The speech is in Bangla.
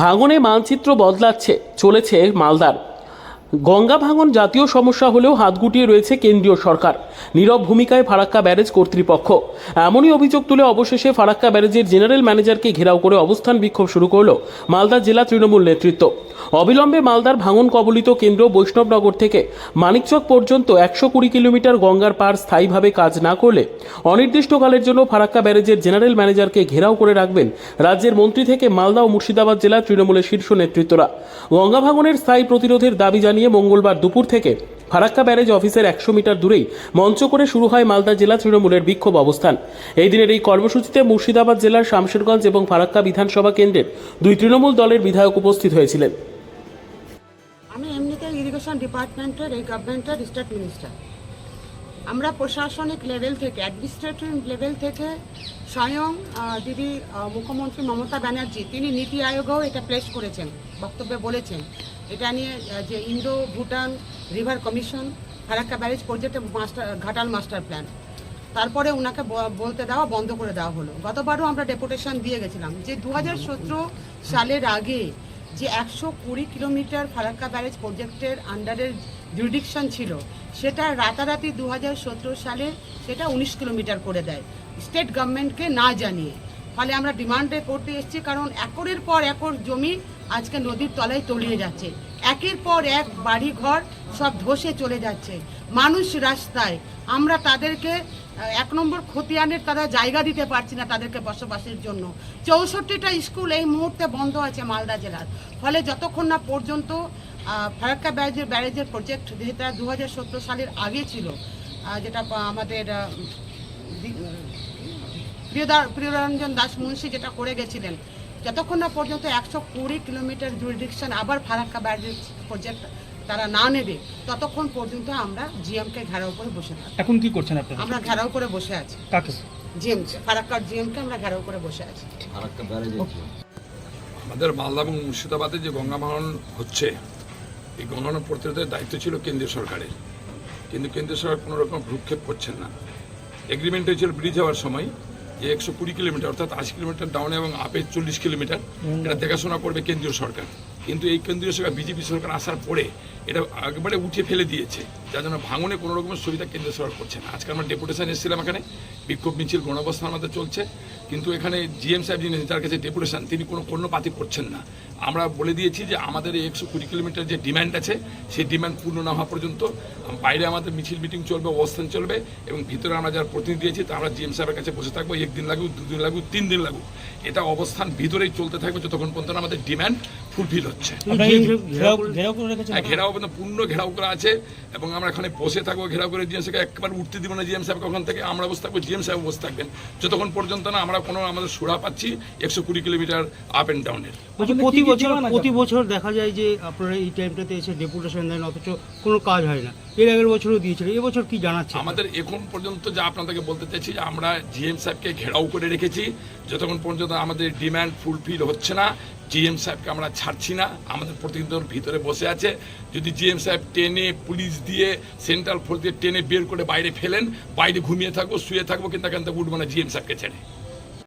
ভাঙনে মানচিত্র বদলাচ্ছে, চলেছে মালদার। গঙ্গা ভাঙন জাতীয় সমস্যা হলেও হাত গুটিয়ে রয়েছে কেন্দ্রীয় সরকার। নীরব ভূমিকায় ফারাক্কা ব্যারেজ কর্তৃপক্ষ। এমনই অভিযোগ তুলে অবশেষে ফারাক্কা ব্যারেজের জেনারেল ম্যানেজারকে ঘেরাও করে অবস্থান বিক্ষোভ শুরু করল মালদা জেলা তৃণমূল নেতৃত্ব। অবিলম্বে মালদার ভাঙন কবলিত কেন্দ্র বৈষ্ণবনগর থেকে মানিকচক পর্যন্ত একশো কুড়ি কিলোমিটার গঙ্গার পার স্থায়ীভাবে কাজ না করলে অনির্দিষ্টকালের জন্য ফারাক্কা ব্যারেজের জেনারেল ম্যানেজারকে ঘেরাও করে রাখবেন রাজ্যের মন্ত্রী থেকে মালদা ও মুর্শিদাবাদ জেলার তৃণমূলের শীর্ষ নেতৃত্বরা। গঙ্গা ভাঙনের স্থায়ী প্রতিরোধের দাবি জানিয়ে মঙ্গলবার দুপুর থেকে ফারাক্কা ব্যারেজ অফিসের একশো মিটার দূরেই মঞ্চ করে শুরু হয় মালদা জেলা তৃণমূলের বিক্ষোভ অবস্থান। এই দিনের এই কর্মসূচিতে মুর্শিদাবাদ জেলার শামশেরগঞ্জ এবং ফারাক্কা বিধানসভা কেন্দ্রের দুই তৃণমূল দলের বিধায়ক উপস্থিত হয়েছিলেন। আমি এমনিতে ইরিগেশন ডিপার্টমেন্টের এই গভর্নমেন্টের স্টেট মিনিস্টার আমরা প্রশাসনিক লেভেল থেকে অ্যাডমিনিস্ট্রেটিভ লেভেল থেকে স্বয়ং দিদি মুখ্যমন্ত্রী মমতা ব্যানার্জি, তিনি নীতি আয়োগেও এটা প্লেস করেছেন, বক্তব্যে বলেছেন। এটা নিয়ে যে Indo Bhutan river commission, Farakka barrage প্রজেক্টে মাস্টার ঘাটাল মাস্টার প্ল্যান তারপরে ওনাকে বলতে দেওয়া বন্ধ করে দেওয়া হলো। গতবারও আমরা ডেপুটেশন দিয়ে গেছিলাম। যে দু হাজার সতেরো সালের আগে যে একশো কুড়ি কিলোমিটার ফারাক্কা ব্যারেজ প্রজেক্টের আন্ডারের জুরিডিকশন ছিল, সেটা রাতারাতি দু হাজার সতেরো সালে সেটা উনিশ কিলোমিটার করে দেয়। স্টেট গভর্নমেন্টকে না জানিয়ে। ফলে আমরা ডিমান্ডে করতে এসেছি কারণ একরের পর একর জমি আজকে নদীর তলায় তলিয়ে যাচ্ছে। একের পর এক বাড়ি ঘর সব ধসে চলে যাচ্ছে। মানুষ রাস্তায়। আমরা তাদেরকে এক নম্বর খতিয়ানের তারা জায়গা দিতে পারছি না তাদেরকে বসবাসের জন্য। চৌষট্টিটা স্কুল এই মুহূর্তে বন্ধ আছে মালদা জেলার। ফলে যতক্ষণ না পর্যন্ত ফারাক্কা ব্যারেজের ব্যারেজের প্রজেক্ট যেটা দু সালের আগে ছিল যেটা আমাদের প্রিয়দা- প্রিয়রঞ্জন দাস মুন্সি যেটা করে গেছিলেন। যতক্ষণ না পর্যন্ত একশো কুড়ি কিলোমিটার জুরিডিকশন আবার ফারাক্কা ব্যারেজ প্রজেক্ট তারা না নেবে ততক্ষণ পর্যন্ত আমরা জিএমকে ঘেরাও করে বসে থাকি এখন কি করছেন আপনারা? আমরা ঘেরাও করে বসে আছি। কাকে? জিএম ফারাক্কার জিএমকে আমরা ঘেরাও করে বসে আছি। ফারাক্কা ব্যারেজ আমাদের মালদা এবং মুর্শিদাবাদে যে গঙ্গা হচ্ছে এই গঙ্গা প্রতিরোধের দায়িত্ব ছিল কেন্দ্রীয় সরকারের। কিন্তু কেন্দ্রীয় সরকার কোনো রকম ভ্রুক্ষেপ করছেন না। এগ্রিমেন্ট হয়েছিল ব্রিজ হওয়ার সময় যে একশো কুড়ি কিলোমিটার অর্থাৎ আশি কিলোমিটার ডাউন এবং আপে চল্লিশ কিলোমিটার। এটা দেখাশোনা করবে কেন্দ্রীয় সরকার। কিন্তু এই কেন্দ্রীয় সরকার বিজেপি সরকার আসার পরে এটা একবারে উঠে ফেলে দিয়েছে। যার জন্য ভাঙনে কোনো রকমের সুবিধা কেন্দ্রীয় সরকার করছে না। আজকে আমরা ডেপুটেশন এসেছিলাম এখানে। বিক্ষোভ মিছিল গণঅবস্থান আমাদের চলছে। কিন্তু এখানে জিএম সাহেব যিনি যার কাছে ডেপুটেশন তিনি কোনো কর্ণপাতি করছেন না। আমরা বলে দিয়েছি যে আমাদের এই একশো কুড়ি কিলোমিটার যে ডিমান্ড আছে সেই ডিমান্ড পূর্ণ না হওয়া পর্যন্ত বাইরে আমাদের মিছিল মিটিং চলবে অবস্থান চলবে এবং ভিতরে আমরা যারা প্রতিনিধি দিয়েছি তা আমরা জিএম সাহেবের কাছে বসে থাকব একদিন লাগুক দুদিন লাগুক তিন দিন লাগুক। এটা অবস্থান ভিতরেই চলতে থাকবে যতক্ষণ পর্যন্ত আমাদের ডিমান্ড ফুলফিল হচ্ছে। ঘেরাও পর্যন্ত পূর্ণ ঘেরাও করা আছে এবং আমরা এখানে বসে থাকব ঘেরাও করে জিএম সাহেবকে একবার উঠতে দিব না জিএম সাহেব ওখান থেকে আমরা বসে থাকব জিএম সাহেব বসে থাকবেন। যতক্ষণ পর্যন্ত না আমরা কোনো আমাদের সুরা পাচ্ছি একশো কুড়ি কিলোমিটার আপ অ্যান্ড ডাউনের প্রতি বছর প্রতি বছর দেখা যায় যে আপনারা এই টাইমটাতে এসে ডেপুটেশন দেন অথচ কোনো কাজ হয় না। এর আগের বছরও দিয়েছিল এবছর কি জানাচ্ছে? আমাদের এখন পর্যন্ত যা আপনাদেরকে বলতে চাইছি যে আমরা জিএম সাহেবকে ঘেরাও করে রেখেছি। যতক্ষণ পর্যন্ত আমাদের ডিমান্ড ফুলফিল হচ্ছে না জিএম সাহেবকে আমরা ছাড়ছি না। আমাদের প্রতিনিধির ভিতরে বসে আছে। যদি জিএম সাহেব টেনে পুলিশ দিয়ে সেন্ট্রাল ফোর্স দিয়ে টেনে বের করে বাইরে ফেলেন বাইরে ঘুমিয়ে থাকব শুয়ে থাকব কিন্তু থেকে উঠবো না জিএম সাহেবকে ছেড়ে।